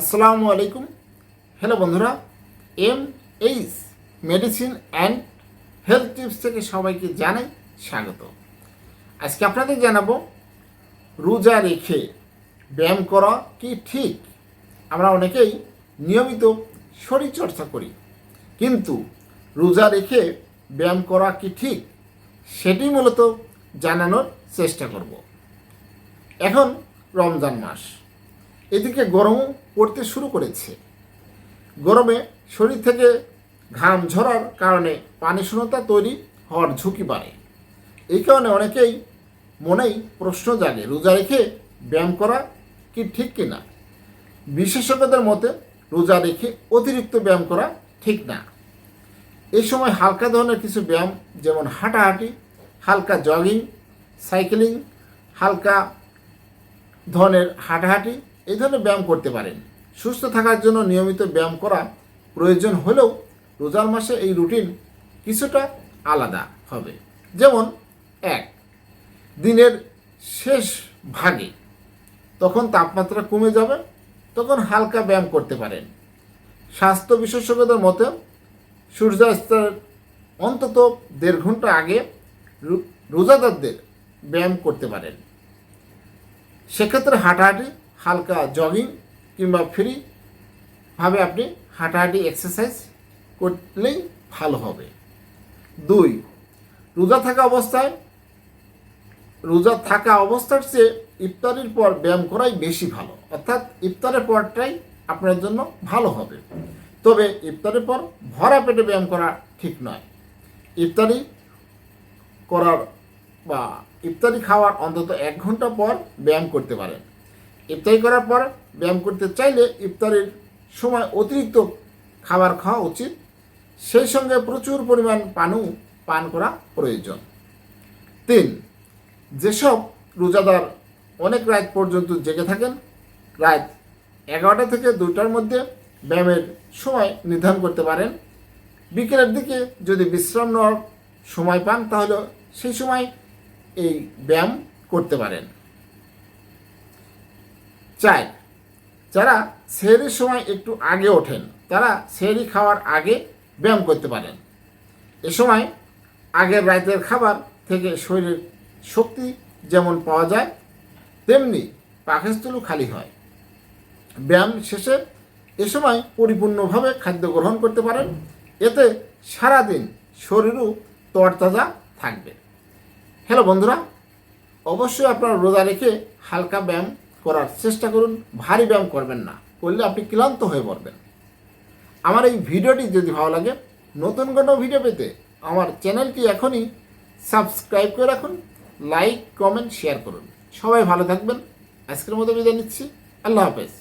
আসসালামু আলাইকুম। হ্যালো বন্ধুরা M H medicine and health tips থেকে সবাইকে জানাই স্বাগত। আজকে আপনাদের জানাব, রোজা রেখে ব্যায়াম করা কি ঠিক? আমরা অনেকেই নিয়মিত শরীরচর্চা করি, কিন্তু রোজা রেখে ব্যায়াম করা কি ঠিক? সেটি মূলত জানানোর চেষ্টা করব। এখন রমজান মাস। এদিকে গরমও পড়তে শুরু করেছে। গরমে শরীর থেকে ঘাম ঝরার কারণে পানি শূন্যতা তৈরি হওয়ার ঝুঁকি বাড়ে। এই কারণে অনেকেই মনেই প্রশ্ন জাগে, রোজা রেখে ব্যায়াম করা কি ঠিক কিনা? বিশেষজ্ঞদের মতে রোজা রেখে অতিরিক্ত ব্যায়াম করা ঠিক না। এই সময় হালকা ধরনের কিছু ব্যায়াম, যেমন হাঁটাহাঁটি, হালকা জগিং, সাইকেলিং, হালকা ধরনের হাঁটাহাঁটি এই ধরনের ব্যায়াম করতে পারেন। সুস্থ থাকার জন্য নিয়মিত ব্যায়াম করা প্রয়োজন হলেও রোজার মাসে এই রুটিন কিছুটা আলাদা হবে। যেমন, এক, দিনের শেষ ভাগে তখন তাপমাত্রা কমে যাবে, তখন হালকা ব্যায়াম করতে পারেন। স্বাস্থ্য বিশেষজ্ঞদের মতে, সূর্যাস্তের অন্তত দেড় ঘণ্টা আগে রোজাদারদের ব্যায়াম করতে পারেন। সেক্ষেত্রে হাঁটাহাঁটি হালকা জগিং কিংবা ফ্রি ভাবে আপনি হাঁটাহাঁটি এক্সারসাইজ করলেই ভালো হবে। দুই, রোজা থাকা অবস্থায়, রোজা থাকা অবস্থার চেয়ে ইফতারির পর ব্যায়াম করাই বেশি ভালো। অর্থাৎ ইফতারের পরটাই আপনার জন্য ভালো হবে। তবে ইফতারের পর ভরা পেটে ব্যায়াম করা ঠিক নয়। ইফতারি করার বা ইফতারি খাওয়ার অন্তত এক ঘণ্টা পর ব্যায়াম করতে পারেন। ইফতারি করার পর ব্যায়াম করতে চাইলে ইফতারের সময় অতিরিক্ত খাবার খাওয়া উচিত। সেই সঙ্গে প্রচুর পরিমাণ পানও পান করা প্রয়োজন। তিন, যেসব রোজাদার অনেক রাত পর্যন্ত জেগে থাকেন, রাত এগারোটা থেকে দুটার মধ্যে ব্যায়ামের সময় নির্ধারণ করতে পারেন। বিকেলের দিকে যদি বিশ্রাম নেওয়ার সময় পান, তাহলে সেই সময় এই ব্যায়াম করতে পারেন। চার যারা সেহরির সময় একটু আগে ওঠেন, তারা সেহরি খাওয়ার আগে ব্যায়াম করতে পারেন। এ সময় আগের রাতের খাবার থেকে শরীরের শক্তি যেমন পাওয়া যায়, তেমনি পাকস্থলও খালি হয়। ব্যায়াম শেষে এ সময় পরিপূর্ণভাবে খাদ্য গ্রহণ করতে পারেন, এতে সারাদিন শরীরও তরতাজা থাকবে। হ্যালো বন্ধুরা, অবশ্যই আপনারা রোজা রেখে হালকা ব্যায়াম করার চেষ্টা করুন, ভারী ব্যায়াম করবেন না, করলে আপনি ক্লান্ত হয়ে পড়বেন। আমার এই ভিডিওটি যদি ভালো লাগে, নতুন কোনো ভিডিও পেতে আমার চ্যানেলটি এখনই সাবস্ক্রাইব করে রাখুন, লাইক, কমেন্ট, শেয়ার করুন। সবাই ভালো থাকবেন। আজকের মতো বিদায় নিচ্ছি। আল্লাহ হাফেজ।